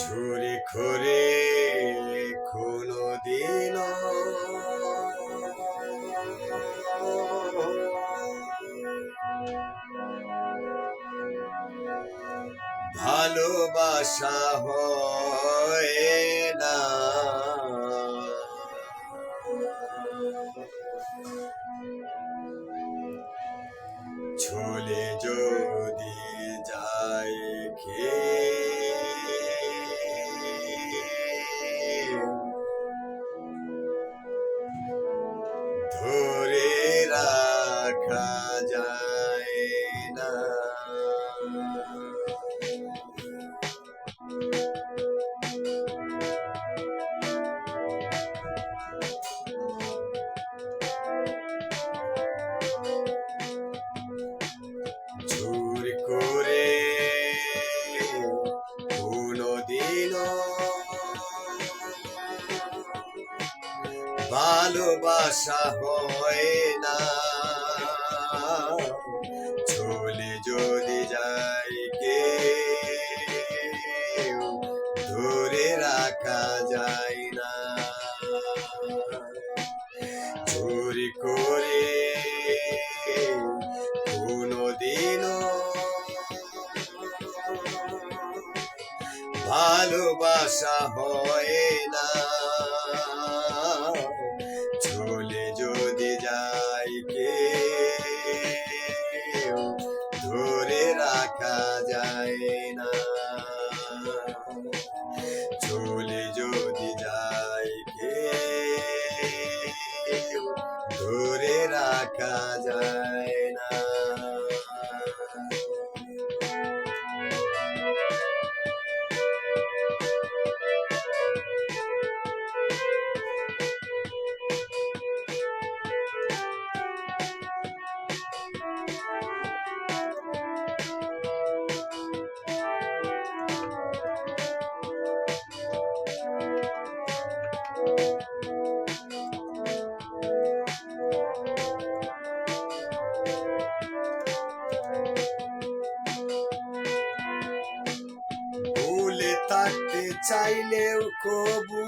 ছুরি খরে কোনো দিন ভালোবাসা হয় না। চলে যদি যায় খে ধরে ভালোবাসা হয় না। চলে যদি যাই কে ধরে রাখা যায় না। চুরি করে কোনদিনও ভালোবাসা হয় না। রাখা যায় চাইলেও কবু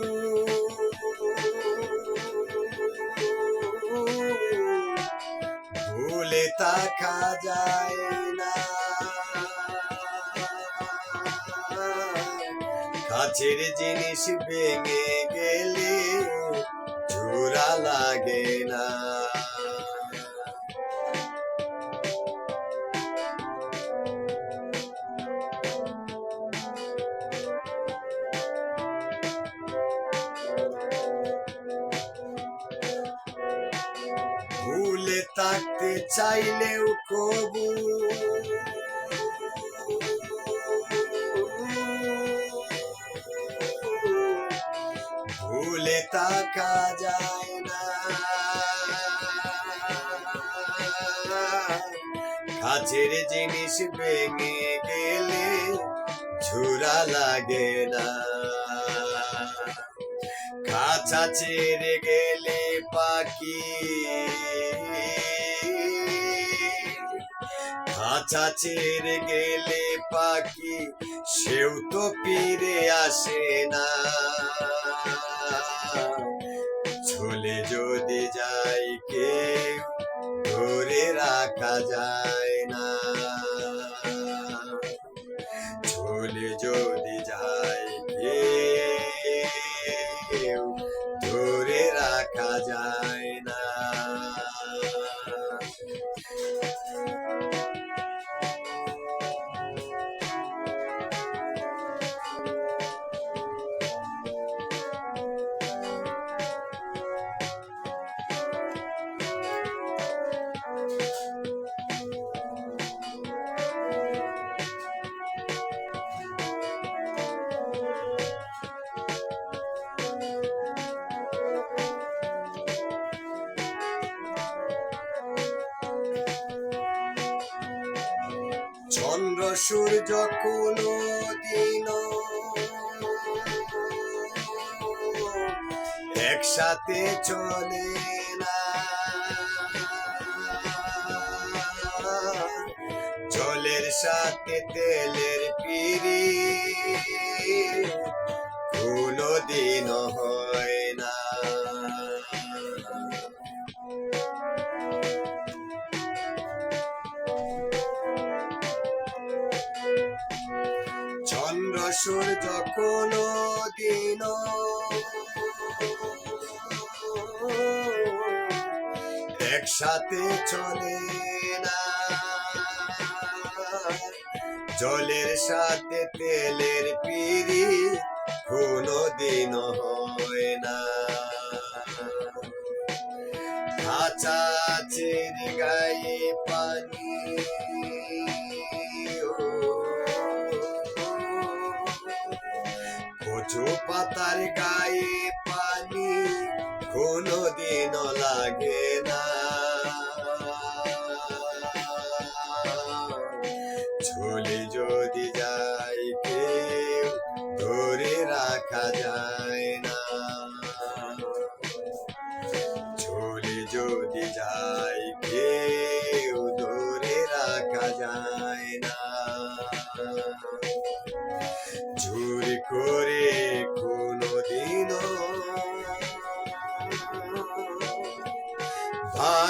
ভুলে থাকা যায় কাছের জিনিস ভেঙে গেলে জোড়া লাগে না। থাকতে চাইলেও কবু ভুলে থাকা যায় না। কাছের জিনিস ভেঙে গেলে ঝুরা লাগে না। কাছা ছেড়ে গেলে পাখি খাঁচা ছেড়ে গেলে পাখি, সেও তো ফিরে আসে না। চলে যদি যাই কেউ, ধরে রাখা যায়। চন্দ্র সূর্য কোনো দিন। একসাথে চলে না। জলের সাথে তেলের পিড়ি কোনো দিন হয় না চন্দ্র সূর্য কোনো দিন। একসাথে চলে না। জলের সাথে তেলের পিড়ি কোনো দিন হয় না। খাঁচা চেরি গায়ে পানি পাতার গায়ে পানি কোনো দিন লাগে না। ঝুলি যদি যায় কেউ ধরে রাখা যায় না। ঝুলি যদি যায় কেউ ধরে রাখা যায় না। ঝুরি করে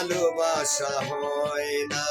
ভালোবাসা হয় না।